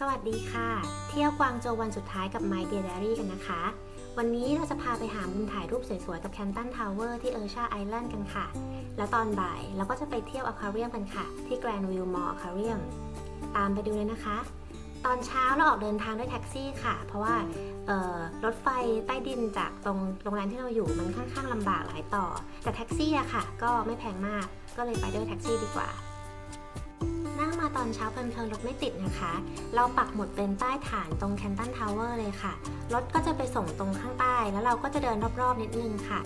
สวัสดีค่ะ เที่ยวกวางโจววันสุดท้ายกับ My Dear Diary กันนะคะ วันนี้เราจะพาไปหามุมถ่ายรูปสวยๆ กับแคนตันทาวเวอร์ที่เออร์ชาไอแลนด์กันค่ะ แล้วตอนบ่ายเราก็จะไปเที่ยวอควาเรียมกันค่ะ ที่แกรนด์วิลมอลอควาเรียมตามไปดูเลยนะคะ ตอนเช้าเราออกเดินทางด้วยแท็กซี่ค่ะ เพราะว่ารถไฟใต้ดินจากตรงโรงแรมที่เราอยู่มันค่อนข้างลำบากหลายต่อ แต่แท็กซี่อะค่ะ ก็ไม่แพงมากก็เลยไปด้วยแท็กซี่ดีกว่า ตอนเช้าเพลินๆรถไม่ติดนะคะ เราปักหมุดเป็นใต้ฐานตรงแคนตันทาวเวอร์เลยค่ะ รถก็จะไปส่งตรงข้างใต้ แล้วเราก็จะเดินรอบๆนิดนึงค่ะ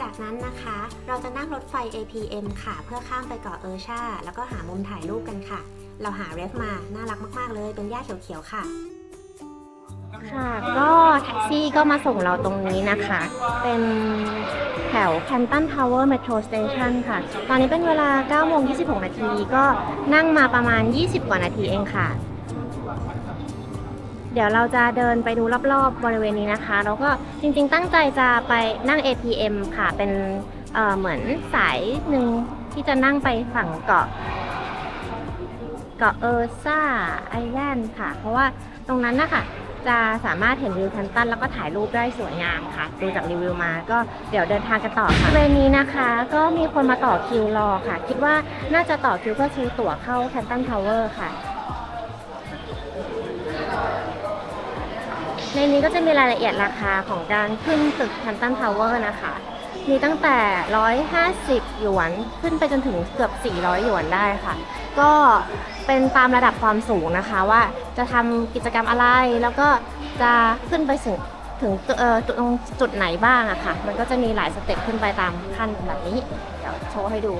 จากนั้นนะคะ เราจะนั่งรถไฟ APM ค่ะ เพื่อข้ามไปเกาะเออร์ชา แล้วก็หามุมถ่ายรูปกันค่ะ เราหาเรฟมา น่ารักมากๆเลย เป็นหญ้าเขียวๆค่ะ ค่ะ ก็แท็กซี่ก็มาส่งเราตรงนี้นะคะ เป็นแถว Canton Tower Metro Station ค่ะ ตอนนี้เป็นเวลา9โมง26 นาที ก็นั่งมาประมาณ 20 กว่านาทีเองค่ะ เดี๋ยวเราจะเดินไปดูรอบๆบริเวณนี้นะคะ แล้วก็จริงๆตั้งใจจะไปนั่ง APM ค่ะ เป็นเเหมือนสายหนึ่งที่จะนั่งไปฝั่งเกาะเกาะเออร์ซ่าไอแลนด์ค่ะ เพราะว่าตรงนั้นนะคะ จะสามารถเห็นวิวแคนตันแล้วก็ถ่ายรูปได้สวยงามค่ะ ดูจากรีวิวมาก็เดี๋ยวเดินทางกันต่อค่ะบริเวณนี้นะคะ ก็มีคนมาต่อคิวรอค่ะ คิดว่าน่าจะต่อคิวเพื่อซื้อตั๋วเข้าแคนตันทาวเวอร์ค่ะ ในนี้ก็จะมีรายละเอียดราคาของการขึ้นตึกแคนตันทาวเวอร์นะคะ มีตั้งแต่ 150 หยวน ขึ้นไปจนถึงเกือบ 400 หยวนได้ค่ะ ก็ เป็นตามระดับความสูงนะคะว่าจะทำกิจกรรมอะไร แล้วก็จะขึ้นไปถึงถึงจุดตรงจุดไหนบ้างอะค่ะ มันก็จะมีหลายสเต็ปขึ้นไปตามขั้นแบบนี้ เดี๋ยวโชว์ให้ดู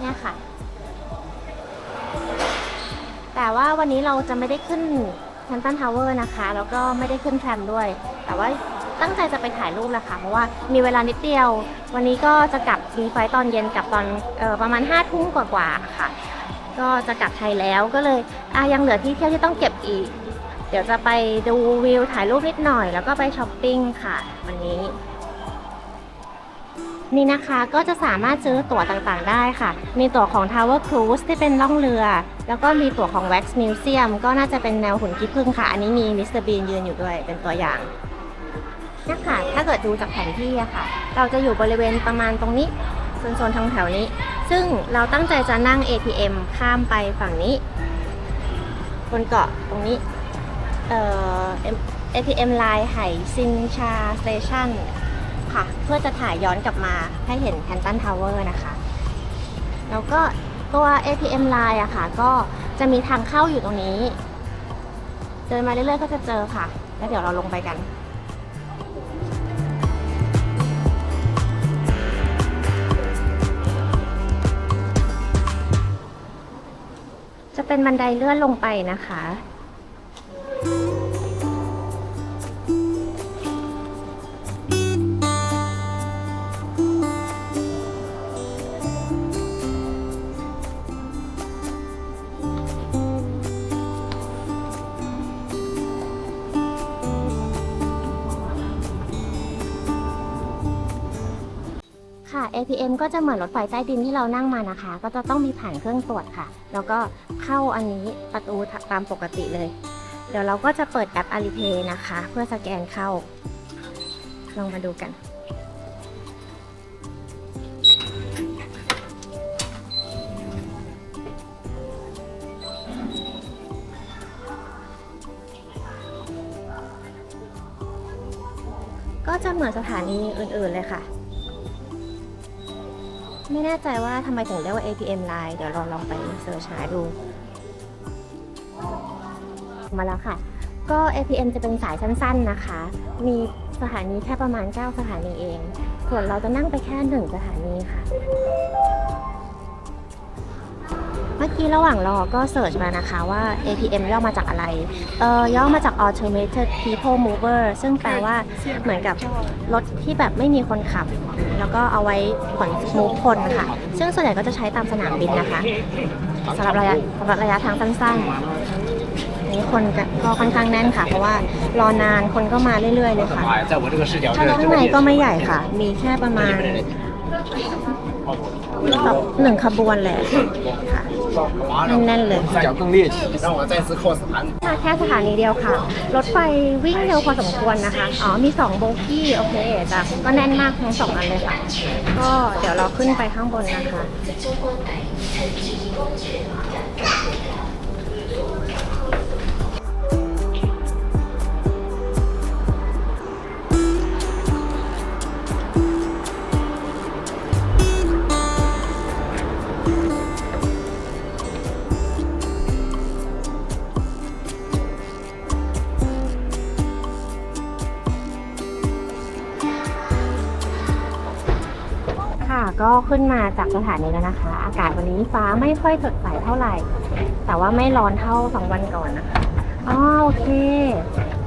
เนี่ยค่ะ แต่ว่าวันนี้เราจะไม่ได้ขึ้นแคนตันทาวเวอร์นะคะ แล้วก็ไม่ได้ขึ้นแทรมด้วย แต่ว่า ตั้งใจจะไปถ่ายรูปแหละค่ะเพราะว่ามีเวลานิดเดียว วันนี้ก็จะกลับมีไฟตอนเย็นกลับตอนออประมาณ5้าทุ่มกว่าๆค่ะ ก็จะกลับไทยแล้วก็เลยยังเหลือที่เที่ยวที่ต้องเก็บอีก เดี๋ยวจะไปดูวิวถ่ายรูปนิดหน่อย แล้วก็ไปช้อปปิ้งค่ะ วันนี้นี่นะคะก็จะสามารถซื้อตั๋วต่างๆได้ค่ะ มีตั๋วของ Tower Cruise ที่เป็นล่องเรือ แล้วก็มีตั๋วของ Wax Museum ก็น่าจะเป็นแนวหุ่นขี้ผึ้งค่ะ อันนี้มีมิสเตอร์บีนยืนอยู่ด้วยเป็นตัวอย่าง เนี่ยค่ะ ถ้าเกิดดูจากแผนที่อะค่ะ เราจะอยู่บริเวณประมาณตรงนี้โซนๆทางแถวนี้ ซึ่งเราตั้งใจจะนั่ง ATM ข้ามไปฝั่งนี้ บนเกาะตรงนี้เอ่อ ATM ไลน์ไหซินชาสเตชันค่ะ เพื่อจะถ่ายย้อนกลับมาให้เห็นแคนตันทาวเวอร์นะคะ แล้วก็ตัว ATM Line อะค่ะ ก็จะมีทางเข้าอยู่ตรงนี้ เดินมาเรื่อยๆก็จะเจอค่ะ แล้วเดี๋ยวเราลงไปกัน จะเป็นบันไดเลื่อนลงไปนะคะ ค่ะ APM ก็จะเหมือนรถไฟใต้ดินที่เรานั่งมานะคะ ก็จะต้องมีผ่านเครื่องตรวจค่ะ แล้วก็เข้าอันนี้ประตูตามปกติเลย เดี๋ยวเราก็จะเปิดแอป Alipay นะคะ เพื่อสแกนเข้า ลองมาดูกัน ก็จะเหมือนสถานีอื่นๆเลยค่ะ ไม่แน่ใจว่าทำไมถึงเรียกว่า ATM Line เดี๋ยวเราลองไปเสิร์ชหาดู มาแล้วค่ะ ก็ ATM จะเป็นสายสั้นๆนะคะ มีสถานีแค่ประมาณ 9 สถานีเอง ส่วนเราจะนั่งไปแค่หนึ่งสถานีค่ะ เมื่อกี้ระหว่างรอก็เสิร์ชมานะคะว่า APM ย่อมาจากอะไร เอ่อย่อมาจาก Automated People Mover ซึ่งแปลว่าเหมือนกับรถที่แบบไม่มีคนขับ แล้วก็เอาไว้ขนมูฟคนค่ะ ซึ่งส่วนใหญ่ก็จะใช้ตามสนามบินนะคะสำหรับระยะสำหรับระยะทางสั้นๆนี่คนก็ค่อนข้างแน่นค่ะ เพราะว่ารอนานคนก็มาเรื่อยๆเลยค่ะถ้าข้างในก็ไม่ใหญ่ค่ะ มีแค่ประมาณหนึ่งขบวนแหลยค่ะ แน่นเลยจากเครื่องรีดมาแค่สถานีเดียวค่ะ รถไฟวิ่งเร็วพอสมควรนะคะ อ๋อ มี 2 โบกี้โอเคจ้ะก็แน่นมากทั้งสองอันเลยค่ะ ก็เดี๋ยวเราขึ้นไปข้างบนนะคะ ขึ้นมาจากสถานีแล้วนะคะ อากาศวันนี้ฟ้าไม่ค่อยสดใสเท่าไหร่ แต่ว่าไม่ร้อนเท่าสองวันก่อนนะคะอ๋อโอเค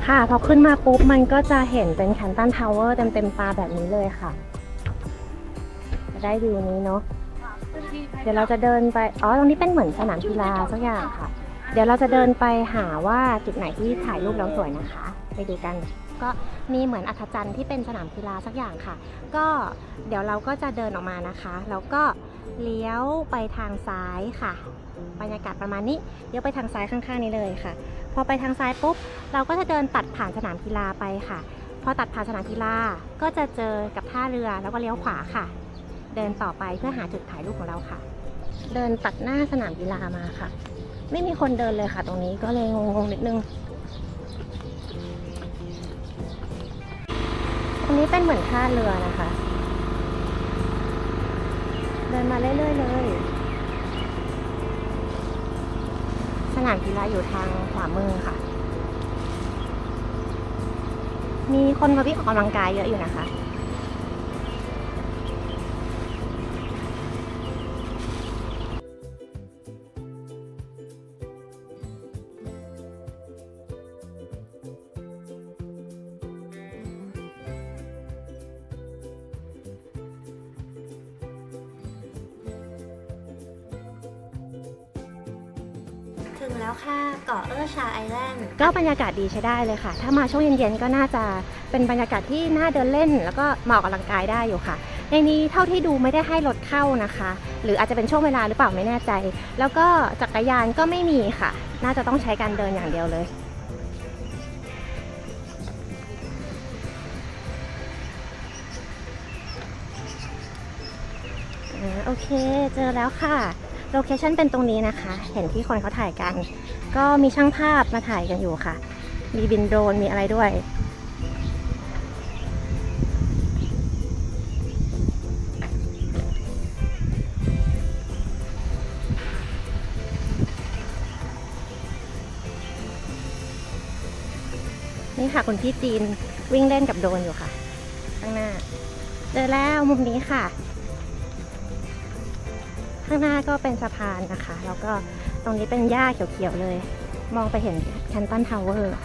ค่ะพอขึ้นมาปุ๊บมันก็จะเห็นเป็นแคนตันทาวเวอร์เต็มๆตาแบบนี้เลยค่ะ จะได้วิวนี้เนาะเดี๋ยวเราจะเดินไป อ๋อ ตรงนี้เป็นเหมือนสนามกีฬาสักอย่างค่ะ เดี๋ยวเราจะเดินไปหาว่าจุดไหนที่ถ่ายรูปแล้วสวยนะคะ ไปดูกัน ก็มีเหมือนอัธจันทร์ที่เป็นสนามกีฬาสักอย่างค่ะ ก็เดี๋ยวเราก็จะเดินออกมานะคะ แล้วก็เลี้ยวไปทางซ้ายค่ะ บรรยากาศประมาณนี้เลี้ยวไปทางซ้ายข้างๆนี้เลยค่ะ พอไปทางซ้ายปุ๊บ เราก็จะเดินตัดผ่านสนามกีฬาไปค่ะ พอตัดผ่านสนามกีฬาก็จะเจอกับท่าเรือแล้วก็เลี้ยวขวาค่ะ เดินต่อไปเพื่อหาจุดถ่ายรูปของเราค่ะ เดินตัดหน้าสนามกีฬามาค่ะ ไม่มีคนเดินเลยค่ะ ตรงนี้ก็เลยงงๆนิดนึง ตรงนี้เป็นเหมือนท่าเรือนะคะ เดินมาเรื่อยๆเลย สนามกีฬาอยู่ทางขวามือค่ะ มีคนมาวิ่งออกกำลังกายเยอะอยู่นะคะ แล้วค่ะ เกาะเออร์ชาไอแลนด์ ก็บรรยากาศดีใช้ได้เลยค่ะ ถ้ามาช่วงเย็นๆก็น่าจะเป็นบรรยากาศที่น่าเดินเล่น แล้วก็เหมาออกกำลังกายได้อยู่ค่ะ ในนี้เท่าที่ดูไม่ได้ให้รถเข้านะคะ หรืออาจจะเป็นช่วงเวลาหรือเปล่าไม่แน่ใจ แล้วก็จักรยานก็ไม่มีค่ะ น่าจะต้องใช้การเดินอย่างเดียวเลยอ่าโอเค เจอแล้วค่ะ โลเคชันเป็นตรงนี้นะคะ เห็นที่คนเขาถ่ายกัน ก็มีช่างภาพมาถ่ายกันอยู่ค่ะ มีบินโดรนมีอะไรด้วย นี่ค่ะคุณพี่จีนวิ่งเล่นกับโดรนอยู่ค่ะ ข้างหน้า เจอแล้วมุมนี้ค่ะ ข้างหน้าก็เป็นสะพานนะคะ แล้วก็ตรงนี้เป็นหญ้าเขียวๆเลย มองไปเห็นแคนตันทาวเวอร์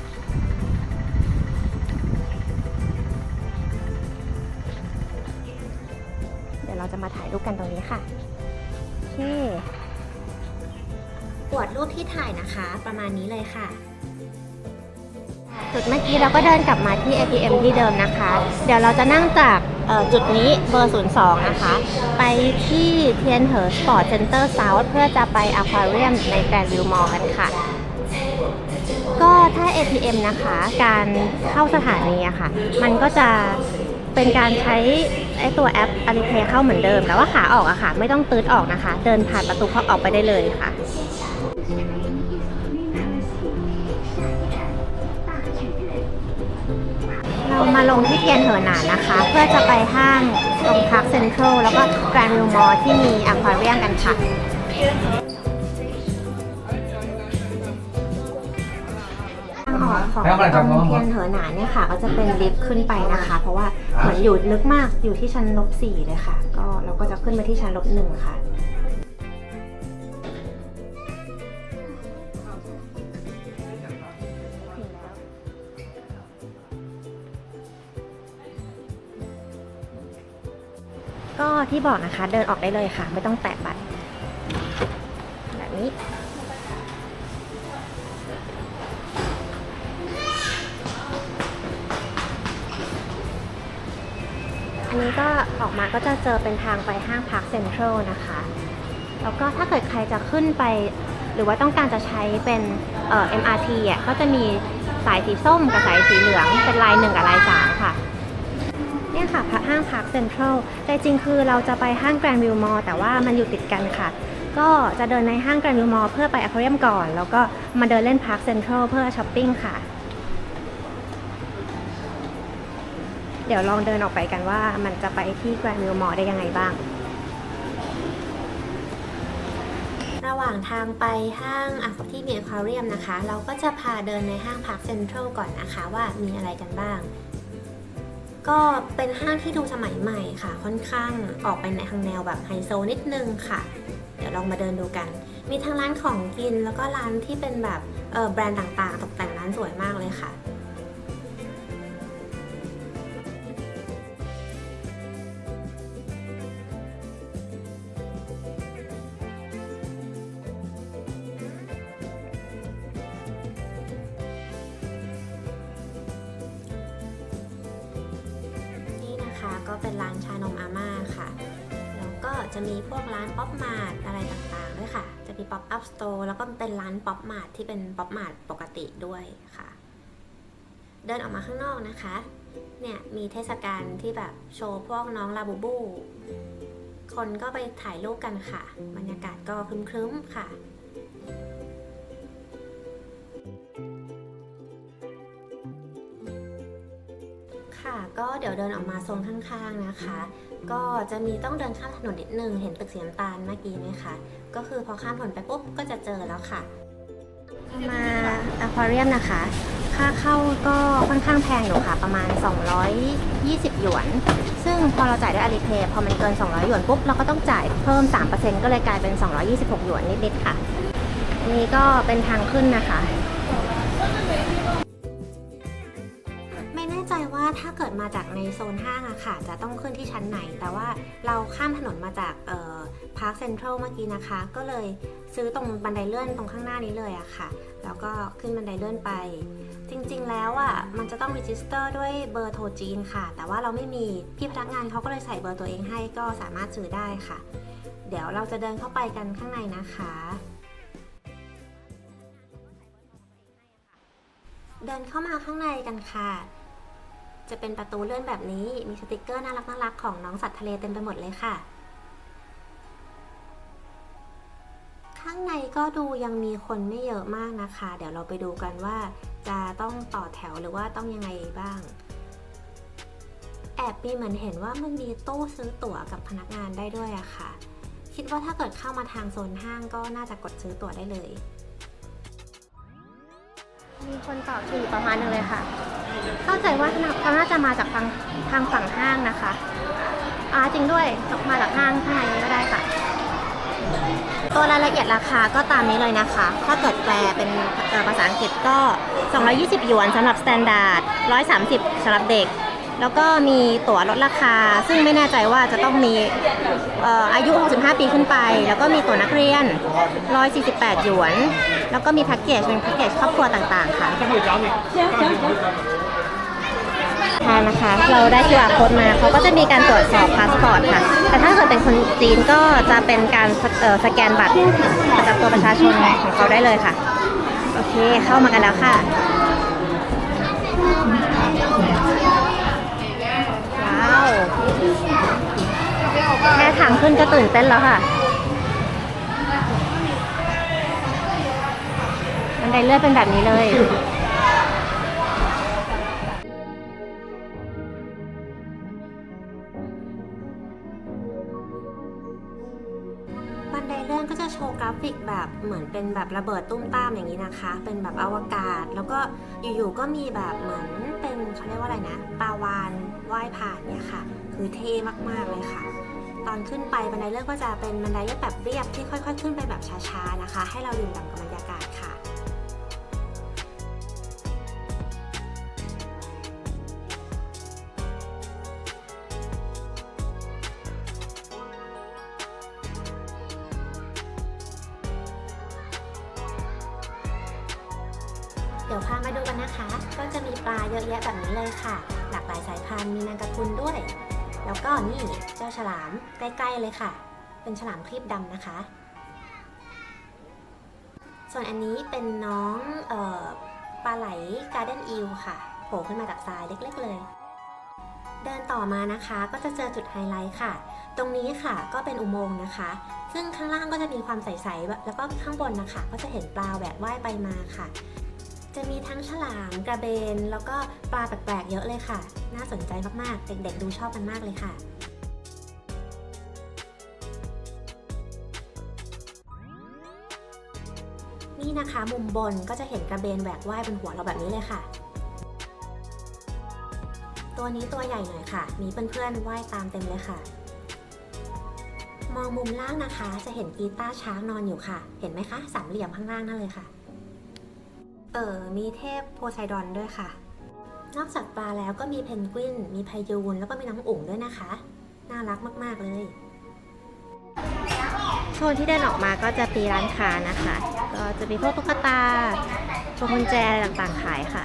เดี๋ยวเราจะมาถ่ายรูปกันตรงนี้ค่ะโอเคปวดรูปที่ถ่ายนะคะ ประมาณนี้เลยค่ะ จุดเมื่อกี้เราก็เดินกลับมาที่ ATM ที่เดิมนะคะ เดี๋ยวเราจะนั่งจากเอ่อ จุดนี้เบอร์ 02 นะคะ ไปที่เทียนเหอสปอร์ตเซ็นเตอร์เซาท์เพื่อจะไปอควาเรียมในแกรนด์วิวมอลกันค่ะ ก็ถ้า ATM นะคะ การเข้าสถานีอะค่ะ มันก็จะเป็นการใช้ไอตัวแอป Alipay เข้าเหมือนเดิม แต่ว่าขาออกอะค่ะ ไม่ต้องตืดออกนะคะ เดินผ่านประตูเข้าออกไปได้เลยค่ะ เรามาลงที่เทียนเหอหนานนะคะ เพื่อจะไปห้างตรงพาร์คเซ็นทรัลแล้วก็แกรนด์วิวมอลที่มีอควาเรียมกันค่ะทางออกของตรงเทียนเหอหนานเนี่ยค่ะ ก็จะเป็นลิฟต์ขึ้นไปนะคะ เพราะว่าเหมือนอยู่ลึกมากอยู่ที่ชั้นลบสี่เลยค่ะ ก็เราก็จะขึ้นไปที่ชั้นลบหนึ่งค่ะ ที่บอกนะคะ เดินออกได้เลยค่ะ ไม่ต้องแตะบัตรแบบนี้ อันนี้ก็ออกมาก็จะเจอเป็นทางไปห้างพาร์คเซ็นทรัลนะคะ แล้วก็ถ้าเกิดใครจะขึ้นไป หรือว่าต้องการจะใช้เป็นเอ่อ MRT อะก็จะมีสายสีส้มกับสายสีเหลืองเป็นลายหนึ่งกับลายสามค่ะ ค่ะห้างพาร์คเซ็นทรัลแต่จริงคือเราจะไปห้างแกรนด์วิวมอลแต่ว่ามันอยู่ติดกันค่ะ ก็จะเดินในห้างแกรนด์วิวมอลเพื่อไปอควาเรียมก่อน แล้วก็มาเดินเล่นพาร์คเซ็นทรัลเพื่อช้อปปิ้งค่ะ เดี๋ยวลองเดินออกไปกันว่ามันจะไปที่แกรนด์วิวมอลได้ยังไงบ้าง ระหว่างทางไปห้างอะที่มีอควาเรียมนะคะ เราก็จะพาเดินในห้างพาร์คเซ็นทรัลก่อนนะคะว่ามีอะไรกันบ้าง ก็เป็นห้างที่ดูสมัยใหม่ค่ะ ค่อนข้างออกไปในทางแนวแบบไฮโซนิดนึงค่ะ เดี๋ยวลองมาเดินดูกัน มีทั้งร้านของกินแล้วก็ร้านที่เป็นแบบแบรนด์ต่างๆ ตกแต่งร้านสวยมากเลยค่ะ ก็เป็นร้านชานมอาม่าค่ะ แล้วก็จะมีพวกร้านป๊อปมาร์ทอะไรต่างๆด้วยค่ะ จะมีป๊อปอัพสโตร์แล้วก็เป็นร้านป๊อปมาร์ทที่เป็นป๊อปมาร์ทปกติด้วยค่ะ เดินออกมาข้างนอกนะคะ เนี่ยมีเทศกาลที่แบบโชว์พวกน้องลาบูบู คนก็ไปถ่ายรูปกันค่ะ บรรยากาศก็ครึ้มๆค่ะ ค่ะก็เดี๋ยวเดินออกมาโซนข้างๆนะคะ ก็จะมีต้องเดินข้ามถนนนิดนึงเห็นตึกสีน้ำตาลเมื่อกี้ไหมคะก็คือพอข้ามถนนไปปุ๊บก็จะเจอแล้วค่ะ มาอควาเรียมนะคะ ค่าเข้าก็ค่อนข้างแพงอยู่ค่ะ ประมาณ 220 หยวน ซึ่งพอเราจ่ายด้วยอาลีเพย์พอมันเกิน 200 หยวนปุ๊บเราก็ต้องจ่ายเพิ่ม 3%ก็เลยกลายเป็น 226 หยวนนิดๆค่ะ นี่ก็เป็นทางขึ้นนะคะ มาจากในโซนห้างอะค่ะ จะต้องขึ้นที่ชั้นไหน แต่ว่าเราข้ามถนนมาจากพาร์คเซ็นทรัลเมื่อกี้นะคะ ก็เลยซื้อตรงบันไดเลื่อนตรงข้างหน้านี้เลยอะค่ะ แล้วก็ขึ้นบันไดเลื่อนไป จริงๆแล้วอะมันจะต้องรีจิสเตอร์ด้วยเบอร์โทรจีนค่ะ แต่ว่าเราไม่มีพี่พนักงานเขาก็เลยใส่เบอร์ตัวเองให้ก็สามารถซื้อได้ค่ะ เดี๋ยวเราจะเดินเข้าไปกันข้างในนะคะเดินเข้ามาข้างในกันค่ะ จะเป็นประตูเลื่อนแบบนี้ มีสติกเกอร์น่ารักน่ารักๆของน้องสัตว์ทะเลเต็มไปหมดเลยค่ะ ข้างในก็ดูยังมีคนไม่เยอะมากนะคะ เดี๋ยวเราไปดูกันว่า จะต้องต่อแถวหรือว่าต้องยังไงบ้าง แอบมีเหมือนเห็นว่ามันมีตู้ซื้อตั๋วกับพนักงานได้ด้วยอะค่ะ คิดว่าถ้าเกิดเข้ามาทางโซนห้างก็น่าจะกดซื้อตั๋วได้เลย มีคนต่อคิวอยู่ประมาณนึงเลยค่ะ เข้าใจว่าเขาน่าจะมาจากทางทางฝั่งห้างนะคะอาจริงด้วยมาจากห้างข้างในนี้ก็ได้ค่ะ ตัวรายละเอียดราคาก็ตามนี้เลยนะคะ ถ้าเกิดแปลเป็นภาษาอังกฤษก็ 220 หยวนสำหรับสแตนดาร์ด 130สำหรับเด็ก แล้วก็มีตั๋วลดราคา ซึ่งไม่แน่ใจว่าจะต้องมีอายุ 65 ปีขึ้นไป แล้วก็มีตั๋วนักเรียน 148 หยวน แล้วก็มีแพ็กเกจเป็นแพ็กเกจครอบครัวต่างๆค่ะทางนะคะ เราได้ QR code มาเขาก็จะมีการตรวจสอบพาสปอร์ตค่ะ แต่ถ้าเกิดเป็นคนจีนก็จะเป็นการสสแกนบัตรประจำตัวประชาชนของเขาได้เลยค่ะ โอเคเข้ามากันแล้วค่ะว้าวแค่ทางขึ้นก็ตื่นเต้นแล้วค่ะ บัน ไดเลื่อนเป็นแบบนี้เลยบันไดเลื่อนก็จะโชว์กราฟิกแบบเหมือนเป็นแบบระเบิดตุ้มตามอย่างนี้นะคะ เป็นแบบอวกาศ แล้วก็อยู่ๆก็มีแบบเหมือนเป็นเขาเรียกว่าอะไรนะปลาวานว่ายผ่านเนี่ยค่ะ คือเท่มากๆเลยค่ะ ตอนขึ้นไปบันไดเลื่อนก็จะเป็นบันไดเลื่อนแบบเรียบที่ค่อย ๆ ขึ้นไปแบบช้าๆนะคะ ให้เราดื่มด่ำกับ ดี๋ยวพามาดูกันนะคะ ก็จะมีปลาเยอะแยะแบบนี้เลยค่ะ หลากหลายสายพันธุ์มีแมงกระพุนด้วย แล้วก็นี่เจ้าฉลามใกล้ๆเลยค่ะ เป็นฉลามครีบดำนะคะ ส่วนอันนี้เป็นน้องออปลาไหลการ์เดนอิลค่ะโผล่ขึ้นมาจากทรายเล็กๆเลยเดินต่อมานะคะก็จะเจอจุดไฮไลท์ค่ะ ตรงนี้ค่ะก็เป็นอุโมงค์นะคะ ซึ่งข้างล่างก็จะมีความใสๆแล้วก็ข้างบนนะคะ ก็จะเห็นปลาแหวกว่ายไปมาค่ะ จะมีทั้งฉลามกระเบน แล้วก็ปลาแปลกๆเยอะเลยค่ะ น่าสนใจมากๆ เด็กๆดูชอบกันมากเลยค่ะนี่นะคะมุมบนก็จะเห็นกระเบนแหวกว่ายบนหัวเราแบบนี้เลยค่ะ ตัวนี้ตัวใหญ่หน่อยค่ะ มีเพื่อนๆว่ายตามเต็มเลยค่ะ มองมุมล่างนะคะ จะเห็นกีตาร์ช้างนอนอยู่ค่ะ เห็นไหมคะสามเหลี่ยมข้างล่างนั่นเลยค่ะ เออมีเทพโพไซดอนด้วยค่ะ นอกจากปลาแล้วก็มีเพนกวิน มีพายูน แล้วก็มีน้องอุ๋งด้วยนะคะ น่ารักมากๆเลยโซนที่เดินออกมาก็จะมีร้านค้านะคะ ก็จะมีพวกตุ๊กตาพวงกุญแจอะไรต่างๆขายค่ะ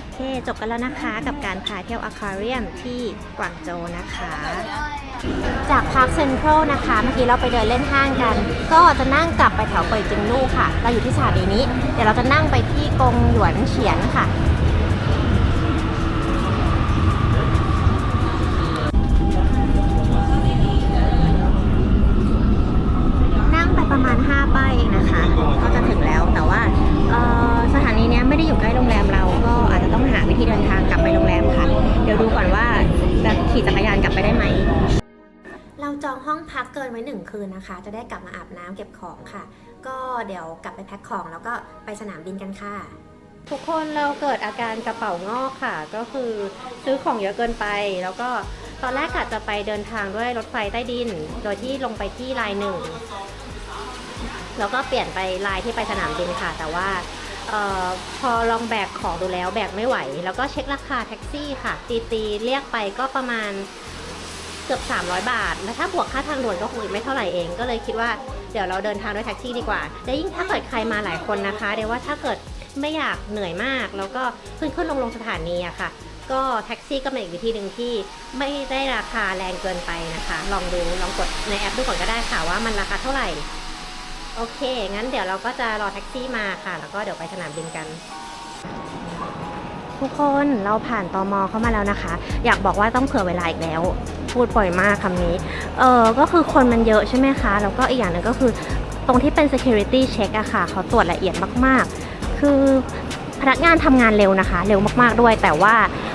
โอเค จบกันแล้วนะคะกับการพาเที่ยวอควาเรียมที่กวางโจวนะคะ จากพาร์คเซ็นทรัลนะคะ เมื่อกี้เราไปเดินเล่นห้างกัน ก็จะนั่งกลับไปแถวเปยจิงลู่ค่ะ เราอยู่ที่สถานีนี้ เดี๋ยวเราจะนั่งไปที่กงหยวนเฉียนค่ะ คืนนะคะ จะได้กลับมาอาบน้ำเก็บของค่ะ ก็เดี๋ยวกลับไปแพ็คของแล้วก็ไปสนามบินกันค่ะ ทุกคนเราเกิดอาการกระเป๋างอกค่ะ ก็คือซื้อของเยอะเกินไป แล้วก็ตอนแรกกะจะไปเดินทางด้วยรถไฟใต้ดิน โดยที่ลงไปที่ลายหนึ่งแล้วก็เปลี่ยนไปลายที่ไปสนามบินค่ะ แต่ว่าออพอลองแบกของดูแล้วแบกไม่ไหว แล้วก็เช็คราคาแท็กซี่ค่ะตีตีๆเรียกไปก็ประมาณ เกือบ 300 บาท แล้วถ้าบวกค่าทางด่วนก็คงอีกไม่เท่าไหร่เอง ก็เลยคิดว่าเดี๋ยวเราเดินทางด้วยแท็กซี่ดีกว่า และยิ่งถ้าเกิดใครมาหลายคนนะคะ เดี๋ยวว่าถ้าเกิดไม่อยากเหนื่อยมาก แล้วก็ขึ้นขึ้นลงลงสถานีอะค่ะ ก็แท็กซี่ก็เป็นอีกวิธีหนึ่งที่ไม่ได้ราคาแรงเกินไปนะคะ ลองดู ลองกดในแอปดูก่อนก็ได้ค่ะว่ามันราคาเท่าไหร่ โอเค งั้นเดี๋ยวเราก็จะรอแท็กซี่มาค่ะ แล้วก็เดี๋ยวไปสนามบินกัน ทุกคนเราผ่านตอมอเข้ามาแล้วนะคะ อยากบอกว่าต้องเผื่อเวลาอีกแล้ว พูดบ่อยมากคำนี้ เออก็คือคนมันเยอะใช่ไหมคะ แล้วก็อีกอย่างหนึงก็คือตรงที่เป็น security check อะค่ะ เขาตรวจละเอียดมาก ๆ คือพนักงานทำงานเร็วนะคะ เร็วมาก ๆ ด้วย แต่ว่า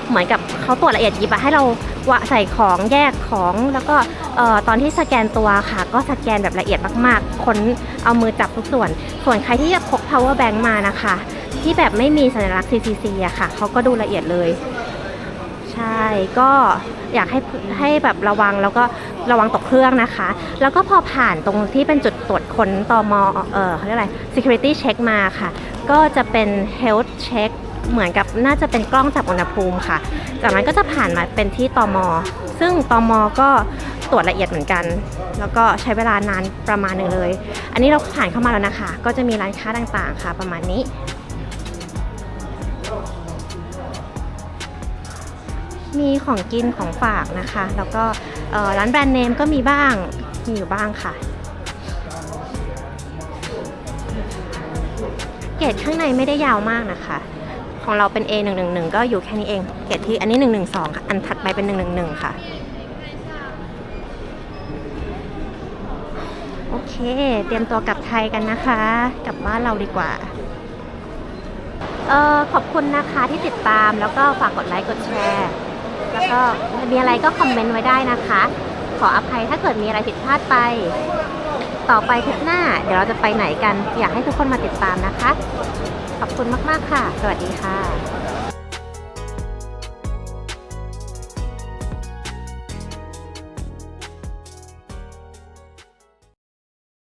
เหมือนกับเขาตรวจละเอียดยิบอะให้เราวะใส่ของแยกของแล้วก็เออตอนที่สแกนตัวค่ะ ก็สแกนแบบละเอียดมากๆ ค้นเอามือจับทุกส่วน ส่วนใครที่จะพก power bank มานะคะ ที่แบบไม่มีสัญลักษณ์ CCC อะค่ะเขาก็ดูละเอียดเลย ใช่ก็อยากให้ให้แบบระวังแล้วก็ระวังตกเครื่องนะคะ แล้วก็พอผ่านตรงที่เป็นจุดตรวจค้นตมเออเขาเรียกอะไร security check มาค่ะ ก็จะเป็น health check เหมือนกับน่าจะเป็นกล้องจับอุณหภูมิค่ะ จากนั้นก็จะผ่านมาเป็นที่ตอมซึ่งตอมก็ตรวจละเอียดเหมือนกัน แล้วก็ใช้เวลานานประมาณหนึ่งเลย อันนี้เราผ่านเข้ามาแล้วนะคะ ก็จะมีร้านค้าต่างๆค่ะ ประมาณนี้ มีของกินของฝากนะคะ แล้วก็ร้านแบรนด์เนมก็มีบ้าง มีอยู่บ้างค่ะ เกรดข้างในไม่ได้ยาวมากนะคะ ของเราเป็น A 1 1 1 ก็อยู่แค่นี้เอง เกรดที่อันนี้ 112 ค่ะ อันถัดไปเป็น 111 ค่ะ โอเค เตรียมตัวกลับไทยกันนะคะ กลับบ้านเราดีกว่าเออขอบคุณนะคะที่ติดตามแล้วก็ฝากกดไลค์กดแชร์ แล้วก็มีอะไรก็คอมเมนต์ไว้ได้นะคะ ขออภัยถ้าเกิดมีอะไรผิดพลาดไป ต่อไปทริปหน้า เดี๋ยวเราจะไปไหนกัน อยากให้ทุกคนมาติดตามนะคะ ขอบคุณมาก ๆ ค่ะ สวัสดีค่ะ